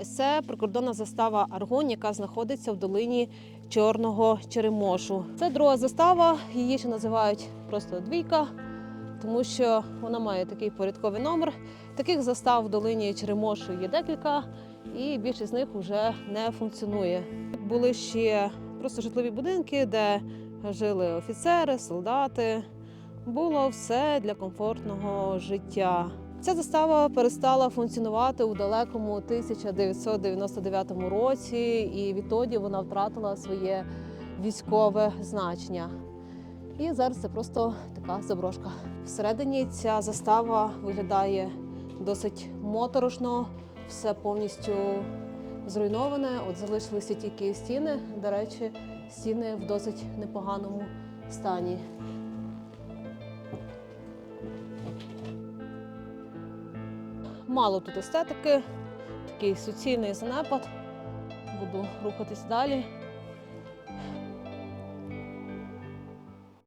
Ось це прикордонна застава Аргонь, яка знаходиться в долині Чорного Черемошу. Це друга застава, її ще називають просто двійка, тому що вона має такий порядковий номер. Таких застав в долині Черемошу є декілька, і більшість з них вже не функціонує. Були ще просто житлові будинки, де жили офіцери, солдати. Було все для комфортного життя. Ця застава перестала функціонувати у далекому 1999 році, і відтоді вона втратила своє військове значення. І зараз це просто така заброшка. Всередині ця застава виглядає досить моторошно, все повністю зруйноване. От залишилися тільки стіни. До речі, стіни в досить непоганому стані. Мало тут естетики, такий суцільний занепад. Буду рухатись далі.